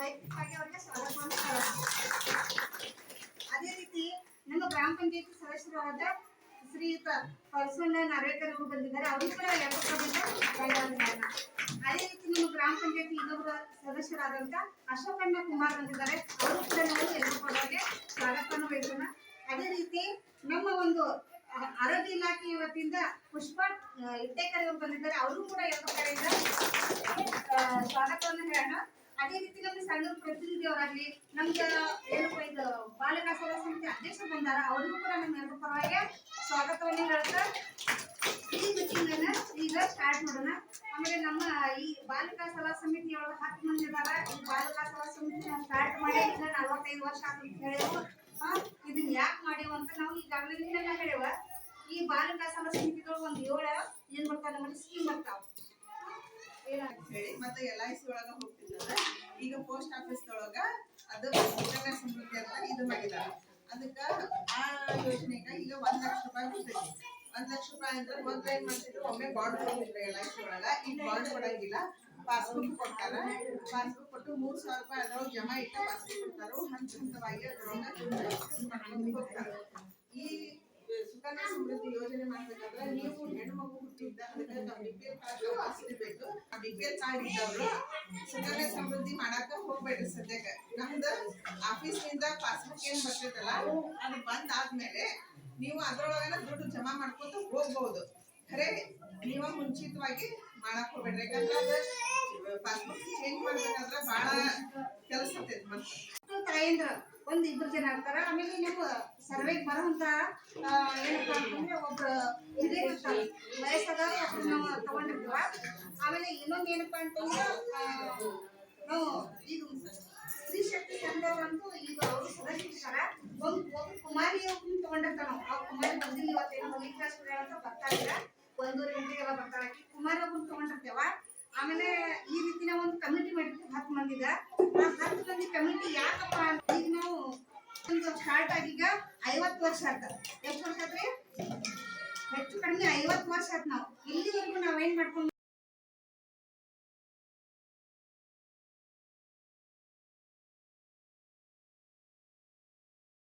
ಸ್ವಾಗತ ನಮಸ್ಕಾರ ಅದೇ ರೀತಿ ನಮ್ಮ ಗ್ರಾಮ ಪಂಚಾಯತಿ ಸದಸ್ಯರಾದ ಶ್ರೀಯುತ ಪರಸಣ್ಣ ನಾರ್ವೇಕರ್ ಅವರು ಬಂದಿದ್ದಾರೆ. ಅವರು ಕೂಡ ಕೈಗಾರಿಕೆಗಳನ್ನ ಅದೇ ರೀತಿ ನಮ್ಮ ಗ್ರಾಮ ಪಂಚಾಯತಿ ಇನ್ನೊಬ್ಬರ ಸದಸ್ಯರಾದಂತ ಅಶೋಕಣ್ಣ ಕುಮಾರ್ ಬಂದಿದ್ದಾರೆ. ಅವರು ಕೂಡ ನಾವು ಪರವಾಗಿ ಸ್ವಾಗತವನ್ನು ಬಯಸೋಣ ಅದೇ ರೀತಿ ನಮ್ಮ ಒಂದು ಆರೋಗ್ಯ ಇಲಾಖೆ ವತಿಯಿಂದ ಪುಷ್ಪ ಇಟ್ಟೇಕರ್ ಅವರು ಬಂದಿದ್ದಾರೆ. ಅವರು ಕೂಡ ಎಲ್ಲ ಕಡೆಯಿಂದ ಸ್ವಾಗತವನ್ನು ಹೇಳೋಣ. ಅದೇ ರೀತಿ ನಮ್ಮ ಸಂಘದ ಪ್ರತಿನಿಧಿಯವರಾಗ್ಲಿ, ನಮ್ಗೆ ಏನಪ್ಪ ಇದು ಬಾಲಿಕಾ ಸಭಾ ಸಮಿತಿ ಅಧ್ಯಕ್ಷ ಬಂದಾರ, ಅವ್ರಿಗೂ ಕೂಡ ನಮ್ಮ ಎಲ್ಲರ ಪರವಾಗಿ ಸ್ವಾಗತವನ್ನು ಹೇಳ್ತಾ ಈ ಮೀಟಿಂಗ್ ಅನ್ನ ಈಗ ಸ್ಟಾರ್ಟ್ ಮಾಡೋಣ. ಆಮೇಲೆ ನಮ್ಮ ಈ ಬಾಲಿಕಾ ಸಭಾ ಸಮಿತಿ ಒಳಗೆ ಹತ್ತು ಮಂದಿ ಇದಾರ ಈ ಬಾಲಿಕಾ ಸಭಾ ಸಮಿತಿ ಸ್ಟಾರ್ಟ್ ಮಾಡಿ ಈಗ ನಲವತ್ತೈದು ವರ್ಷ ಅಂತ ಹೇಳೇವು ಇದನ್ನ ಯಾಕೆ ಮಾಡೇವು ಅಂತ ನಾವು ಈಗಾಗಲೇ ಹೇಳೇವ. ಈ ಬಾಲಿಕಾ ಸಭಾ ಸಮಿತಿಗಳು ಒಂದು ಏಳು ಏನ್ ಬರ್ತಾವ ನಮ್ಮಲ್ಲಿ? ಸ್ಕೀಮ್ ಬರ್ತಾವ. ಹೇಳಿ. ಮತ್ತೆ ಎಲ್ ಐ ಸಿ ಒಳಗ ಹೋಗ್ತಿದ್ದದ ಈಗ ಪೋಸ್ಟ್ ಆಫೀಸ್ ಒಳಗ ಅದು ಸುಕನ್ಯಾ ಸಮೃದ್ಧಿ ಅಂತ ಇದು ಮಾಡಿದಾರ ಅದಕ್ಕ ಆ ಯೋಜನೆಗ ಈಗ ಒಂದ್ ಲಕ್ಷ ರೂಪಾಯಿ ಬರ್ತೈತಿ ಒಂದ್ ಲಕ್ಷ ರೂಪಾಯಿ ಅಂದ್ರೆ ಮೊದ್ಲ ಏನ್ ಮಾಡ್ತಿದ್ರು ಒಮ್ಮೆ ಬಾಂಡ್ ಕೊಡ್ತಿದ್ರು ಎಲ್ ಐ ಸಿ ಒಳಗ. ಈಗ ಬಾಂಡ್ ಕೊಡಂಗಿಲ್ಲ. ಪಾಸ್ಬುಕ್ ಕೊಡ್ತಾರ. ಪಾಸ್ಬುಕ್ ಕೊಟ್ಟು ಮೂರ್ ಸಾವಿರ ರೂಪಾಯಿ ಅದ್ರೊಳಗೆ ಜಮಾ ಇಟ್ಟ ಪಾಸ್ಬುಕ್ ಕೊಡ್ತಾರ. ಹಂತ ಹಂತವಾಗಿ ಅದ್ರೊಳಗ ಈ ಸುಕನ್ಯಾ ಸಮೃದ್ಧಿ ಯೋಜನೆ ಮಾಡ್ಬೇಕಾದ್ರೆ ನೀವು ಹೆಣ್ಣು ಮಗು ಹುಟ್ಟಿದ್ದ, ಅದಕ್ಕೆ ಬಿಪಿಎಲ್ ಕಾರ್ಡ್ ತಪಾಸಿರ್ಬೇಕು ಆ ಬಿ ಪಿ ಎಲ್ ಕಾರ್ಡ್ ಇದ್ದವ್ರು ಸುಕನ್ಯಾ ಸಮೃದ್ಧಿ ಮಾಡಾಕ ಹೋಗ್ಬೇಡ್ರಿ ಸದ್ಯಕ್ಕೆ. ನಮ್ದು ಆಫೀಸ್ನಿಂದ ಪಾಸ್ಬುಕ್ ಏನ್ ಬರ್ತೈತಲ್ಲ, ಅದು ಬಂದ್ ಆದ್ಮೇಲೆ ನೀವು ಅದ್ರೊಳಗನ ದುಡ್ಡು ಜಮಾ ಮಾಡ್ಕೊತ ಹೋಗ್ಬಹುದು ಖರೆ, ನೀವ ಮುಂಚಿತವಾಗಿ ಮಾಡಕ್ ಹೋಗ್ಬೇಡ್ರಿ. ಯಾಕಂದ್ರೆ ಅದು ಪಾಸ್ಬುಕ್ ಚೇಂಜ್ ಮಾಡ್ಬೇಕಾದ್ರೆ ಕೆಲಸ ತಾಯಂದ್ರ ಒಂದ್ ಇಬ್ರು ಜನ ಆಗ್ತಾರ ಆಮೇಲೆ ನೀವು ಸರ್ವೆಗೆ ಬರುವಂತ ಆ, ಏನಪ್ಪಾ ಅಂತಂದ್ರೆ ಒಬ್ರು ಹಿರಿಯರು ಇರ್ತಾರ ವಯಸ್ಸಾದವ್ರು ಒಬ್ರು ನಾವು ತಗೊಂಡಿರ್ತೀವ ಆಮೇಲೆ ಇನ್ನೊಂದು ಏನಪ್ಪಾ ಅಂತಂದ್ರೆ ನಾವು ಈಗ ಸ್ತ್ರೀ ಶಕ್ತಿ ಸಂಘವಂತೂ ಈಗ ಅವರು ಸದಸ್ಯರ ಒಂದ್ ಒಬ್ರು ಕುಮಾರಿ ಒಬ್ರು ತಗೊಂಡಿರ್ತಾರ ನಾವು ಆ ಕುಮಾರಿ ಬಂದಿಲ್ಲ ಇವತ್ತೇನೋ ಕ್ಲಾಸ್ ಅಂತ ಬರ್ತಾ ಇಲ್ಲ ಒಂದೂವರೆ ಗಂಟೆಗೆಲ್ಲ ಬರ್ತಾರ ಕುಮಾರಿ ಒಬ್ರು ತಗೊಂಡಿರ್ತೇವ? ಆಮೇಲೆ ಈ ರೀತಿ ನಾವು ಒಂದು ಕಮಿಟಿ ಮಾಡಿದ್ವಿ ಹತ್ತು ಮಂದಿಗ. ಆ ಹತ್ತು ಮಂದಿ ಕಮಿಟಿ ಯಾಕಪ್ಪ ಅಂತ ಈಗ ನಾವು ಒಂದು ಸ್ಟಾರ್ಟ್ ಆಗೀಗ ಐವತ್ತು ವರ್ಷ ಆತ ಎಷ್ಟು ವರ್ಷ ಆತ್ರಿ? ಹೆಚ್ಚು ಕಡಿಮೆ ಐವತ್ತು ವರ್ಷ ಆಯ್ತು ನಾವು.